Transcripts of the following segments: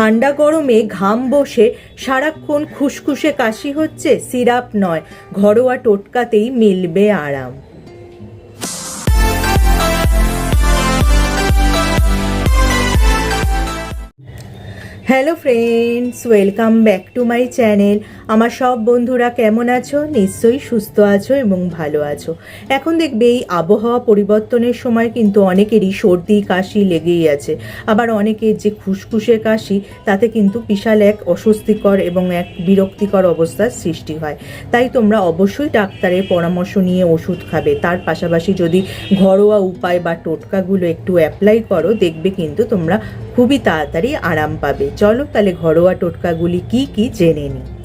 ঠান্ডা গরমে ঘাম বসে সারাক্ষণ খুসখুসে কাশি হচ্ছে সিরাপ নয়। ঘরোয়া টোটকাতেই মিলবে আরাম। Hello friends welcome back to my channel আমার সব বন্ধুরা কেমন আছো? নিশ্চয়ই সুস্থ আছো এবং ভালো আছো। এখন দেখবে এই আবহাওয়া পরিবর্তনের সময় কিন্তু অনেকেরই সর্দি, কাশি লেগেই আছে। আবার অনেকের যে খুসখুসে কাশি, তাতে কিন্তু বিশাল এক অস্বস্তিকর এবং এক বিরক্তিকর অবস্থার সৃষ্টি হয়। তাই তোমরা অবশ্যই ডাক্তারের পরামর্শ নিয়ে ওষুধ খাবে। তার পাশাপাশি যদি ঘরোয়া উপায় বা টোটকাগুলো একটু অ্যাপ্লাই করো, দেখবে কিন্তু তোমরা খুবই তাড়াতাড়ি আরাম পাবে। চলো তাহলে ঘরোয়া টোটকাগুলি কি কি জেনে নিই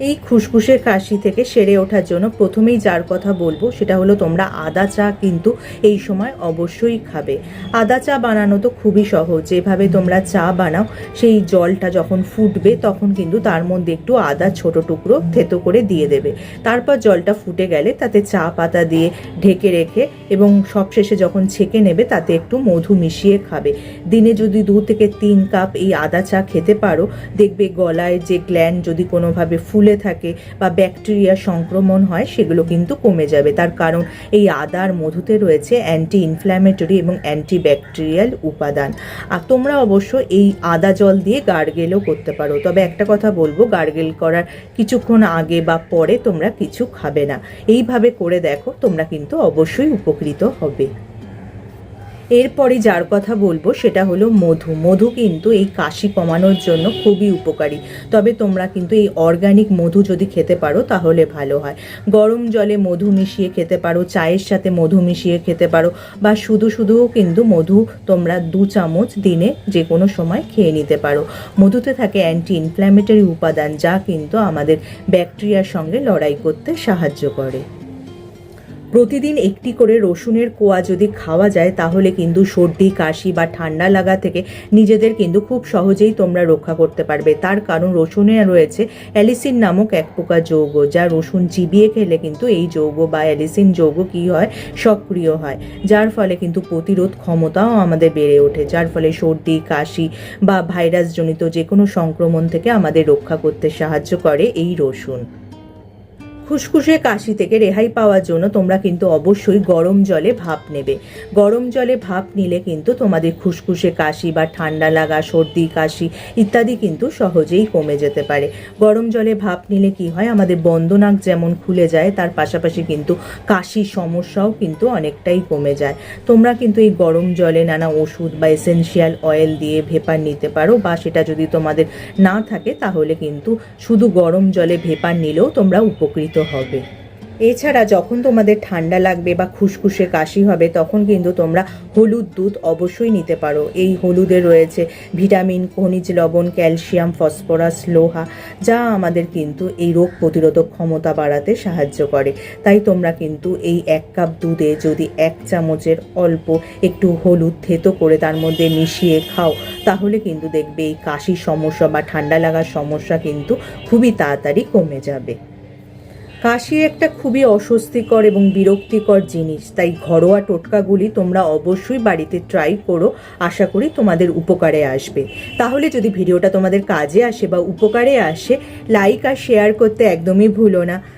এই খুসখুসে কাশি থেকে সেরে ওঠার জন্য প্রথমেই যার কথা বলব সেটা হলো, তোমরা আদা চা কিন্তু এই সময় অবশ্যই খাবে। আদা চা বানানো তো খুবই সহজ। যেভাবে তোমরা চা বানাও, সেই জলটা যখন ফুটবে তখন কিন্তু তার মধ্যে একটু আদা ছোট টুকরো থেতো করে দিয়ে দেবে। তারপর জলটা ফুটে গেলে তাতে চা পাতা দিয়ে ঢেকে রেখে এবং সবশেষে যখন ছেঁকে নেবে তাতে একটু মধু মিশিয়ে খাবে। দিনে যদি দু থেকে তিন কাপ এই আদা চা খেতে পারো, দেখবে গলায় যে গ্ল্যান্ড যদি কোনোভাবে ফুলে থাকে বা ব্যাকটেরিয়া সংক্রমণ হয়, সেগুলো কিন্তু কমে যাবে। তার কারণ এই আদার মধুতে রয়েছে অ্যান্টি ইনফ্ল্যামেটরি এবং অ্যান্টি ব্যাকটেরিয়াল উপাদান। আর তোমরা অবশ্য এই আদা জল দিয়ে গার্গেলও করতে পারো। তবে একটা কথা বলব, গার্গেল করার কিছুক্ষণ আগে বা পরে তোমরা কিছু খাবে না। এইভাবে করে দেখো, তোমরা কিন্তু অবশ্যই উপকৃত হবে। এরপরে যার কথা বলব সেটা হলো মধু। মধু কিন্তু এই কাশি কমানোর জন্য খুবই উপকারী। তবে তোমরা কিন্তু এই অর্গানিক মধু যদি খেতে পারো তাহলে ভালো হয়। গরম জলে মধু মিশিয়ে খেতে পারো, চায়ের সাথে মধু মিশিয়ে খেতে পারো বা শুধু শুধুও কিন্তু মধু তোমরা দু চামচ দিনে যে কোনো সময় খেয়ে নিতে পারো। মধুতে থাকে অ্যান্টি ইনফ্ল্যামেটরি উপাদান যা কিন্তু আমাদের ব্যাকটেরিয়ার সঙ্গে লড়াই করতে সাহায্য করে। প্রতিদিন একটি করে রসুনের কোয়া যদি খাওয়া যায়, তাহলে কিন্তু সর্দি, কাশি বা ঠান্ডা লাগা থেকে নিজেদের কিন্তু খুব সহজেই তোমরা রক্ষা করতে পারবে। তার কারণ রসুনে রয়েছে অ্যালিসিন নামক এক প্রকার যৌগ, যা রসুন চিবিয়ে খেলে কিন্তু এই যৌগ বা অ্যালিসিন যৌগ কী হয়? সক্রিয় হয়, যার ফলে কিন্তু প্রতিরোধ ক্ষমতাও আমাদের বেড়ে ওঠে, যার ফলে সর্দি, কাশি বা ভাইরাসজনিত যে কোনো সংক্রমণ থেকে আমাদের রক্ষা করতে সাহায্য করে এই রসুন। খুসখুসে কাশি থেকে রেহাই পাওয়ার জন্য তোমরা কিন্তু অবশ্যই গরম জলে ভাপ নেবে। গরম জলে ভাপ নিলে কিন্তু তোমাদের খুসখুসে কাশি বা ঠান্ডা লাগা, সর্দি, কাশি ইত্যাদি কিন্তু সহজেই কমে যেতে পারে। গরম জলে ভাপ নিলে কি হয়? আমাদের বন্ধনাক যেমন খুলে যায়, তার পাশাপাশি কিন্তু কাশির সমস্যাও কিন্তু অনেকটাই কমে যায়। তোমরা কিন্তু এই গরম জলে নানা ওষুধ বা এসেনশিয়াল অয়েল দিয়ে ভেপার নিতে পারো বা সেটা যদি তোমাদের না থাকে, তাহলে কিন্তু শুধু গরম জলে ভেপার নিলেও তোমরা উপকৃত হবে। এছাড়া যখন তোমাদের ঠান্ডা লাগবে বা খুসখুসে কাশি হবে, তখন কিন্তু তোমরা হলুদ দুধ অবশ্যই নিতে পারো। এই হলুদে রয়েছে ভিটামিন, খনিজ লবণ, ক্যালসিয়াম, ফসফরাস, লোহা, যা আমাদের কিন্তু এই রোগ প্রতিরোধক ক্ষমতা বাড়াতে সাহায্য করে। তাই তোমরা কিন্তু এই এক কাপ দুধে যদি এক চামচের অল্প একটু হলুদ থেতো করে তার মধ্যে মিশিয়ে খাও, তাহলে কিন্তু দেখবে এই কাশির সমস্যা বা ঠান্ডা লাগার সমস্যা কিন্তু খুবই তাড়াতাড়ি কমে যাবে। কাশি একটা খুবই অস্বস্তিকর এবং বিরক্তিকর জিনিস। তাই ঘরোয়া টোটকাগুলি তোমরা অবশ্যই বাড়িতে ট্রাই করো। আশা করি তোমাদের উপকারে আসবে। তাহলে যদি ভিডিওটা তোমাদের কাজে আসে বা উপকারে আসে লাইক আর শেয়ার করতে একদমই ভুলো না।